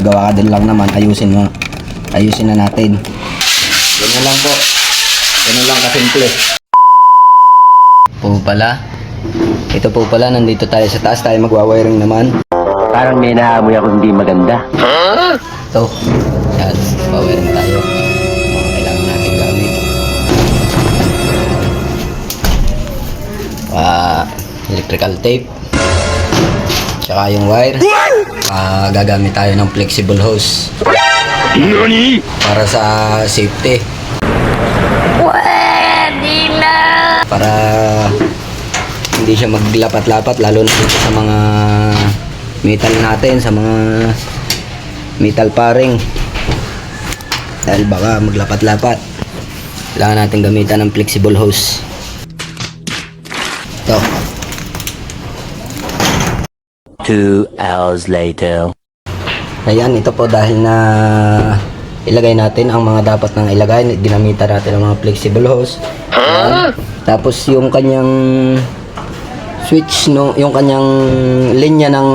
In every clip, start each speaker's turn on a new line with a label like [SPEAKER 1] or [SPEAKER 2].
[SPEAKER 1] Gagawa ka din lang naman, ayusin mo. Ayusin na natin. Ganyan lang po. Ganyan lang kasimple. Po pala. Ito po pala, nandito tayo sa taas. Tayo magwa-wiring naman.
[SPEAKER 2] Parang may naamoy ako hindi maganda.
[SPEAKER 1] Ito. Yan. Wawiring tayo. Kailangan natin gamit. Ah, electrical tape. Tsaka yung wire. Ah, gagamit tayo ng flexible hose. Para sa safety. Para hindi siya maglapat-lapat lalo na dito sa mga metal natin, sa mga metal paring. Dahil baka maglapat-lapat. Kailangan natin gamitan ng flexible hose. Ito.
[SPEAKER 2] Two hours later.
[SPEAKER 1] Ayan, ito po dahil na ilagay natin ang mga dapat nang ilagay. Ginamitan natin ang mga flexible hose. Ayan. Tapos yung kanyang switch, no, yung kanyang linya ng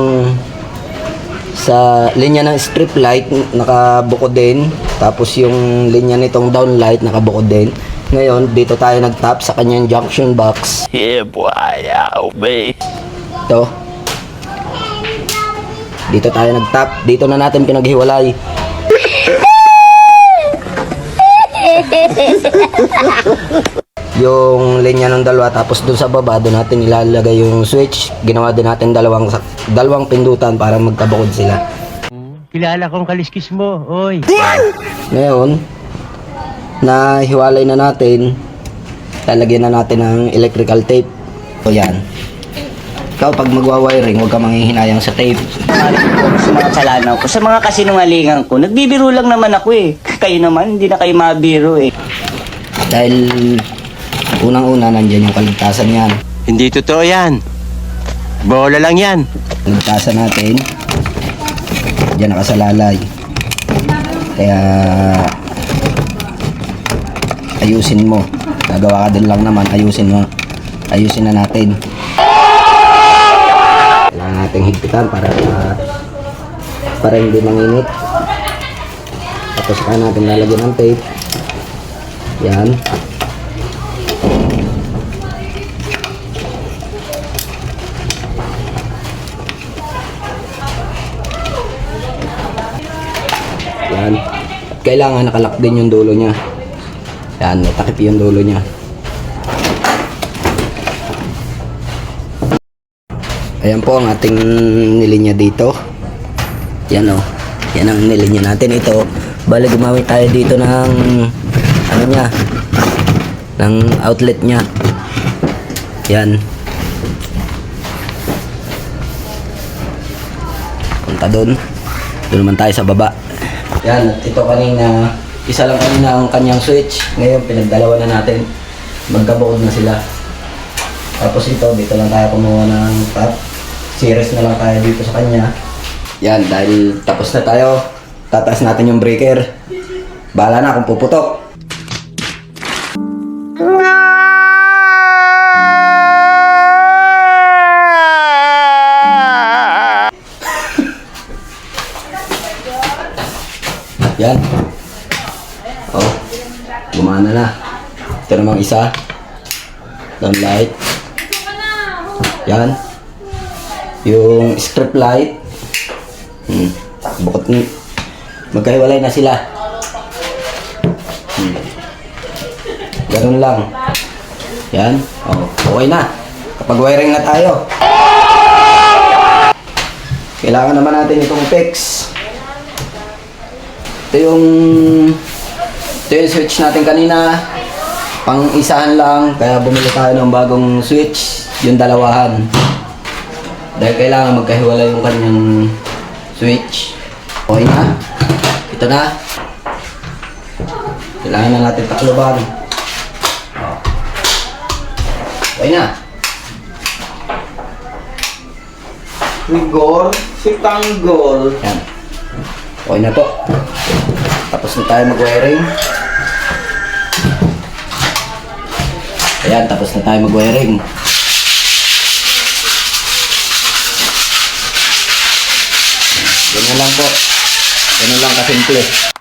[SPEAKER 1] sa linya ng strip light nakabuko din. Tapos yung linya nitong down light nakabuko din. Ngayon, dito tayo nag-tap sa kanyang junction box.
[SPEAKER 2] Yeah, boy. Yeah, babe.
[SPEAKER 1] Ito. Dito tayo nag-tap. Dito na natin pinaghiwalay. yung linya ng dalawa tapos dun sa baba doon natin ilalagay yung switch ginawa din natin dalawang dalawang pindutan para magkabukod sila
[SPEAKER 2] Kilala kong kaliskis mo, oy.
[SPEAKER 1] ngayon na hiwalay na natin lalagyan na natin ng electrical tape o yan ikaw pag magwa-wiring huwag ka manghihinayang sa tape
[SPEAKER 3] sa mga kasalanan ko, sa mga kasinungalingan ko. Nagbibiro lang naman ako eh. Kayo naman, hindi na kayo mabiro eh.
[SPEAKER 1] Dahil unang-una nandyan yung kaligtasan yan.
[SPEAKER 2] Hindi totoo yan. Bola lang yan.
[SPEAKER 1] Kaligtasan natin, dyan nakasalalay. Kaya ayusin mo. Gagawa ka din lang naman, ayusin mo. Ayusin na natin. Nating higpitan para para hindi manginit. Tapos saka natin lalagyan ng tape. Yan. Yan. Kailangan nakalak din yung dulo niya. Yan, may yung dulo niya. Ayan po ang ating nilinya dito. Yan o. Yan ang nilinya natin ito. Bali gumamit tayo dito ng ano niya ng outlet niya. Yan. Punta doon. Doon naman tayo sa baba. Yan, ito kanina, isa lang kanina ang kanyang switch. Ngayon, pinagdalawa na natin. Magkabukod na sila. Tapos ito, dito lang tayo kumuha ng top. Series na lang tayo dito sa kanya. Yan, dahil tapos na tayo, tataas natin yung breaker. Bahala na kung puputok. Yan. Oh, gumana na. Ito namang isa. Down light. Yan. Yung strip light. Hmm. Bukod magkahiwalay na sila. Hmm. Ganun lang. Yan. Oh, okay na. Kapag wiring na tayo. Kailangan naman natin itong fix. Ito yung ito yung switch natin kanina. Pang isahan lang, kaya bumili tayo ng bagong switch, yung dalawahan. Dahil kailangan magkahiwalay yung kanyang switch. Okay na. Ito na. Kailangan na natin takloban. Oh. Okay na.
[SPEAKER 3] Rigor, si Tanggol.
[SPEAKER 1] Yan. Okay na po. Tapos na tayo mag-wiring. Ayan, tapos na tayo mag-wiring. lang po. Ganun lang kasimple.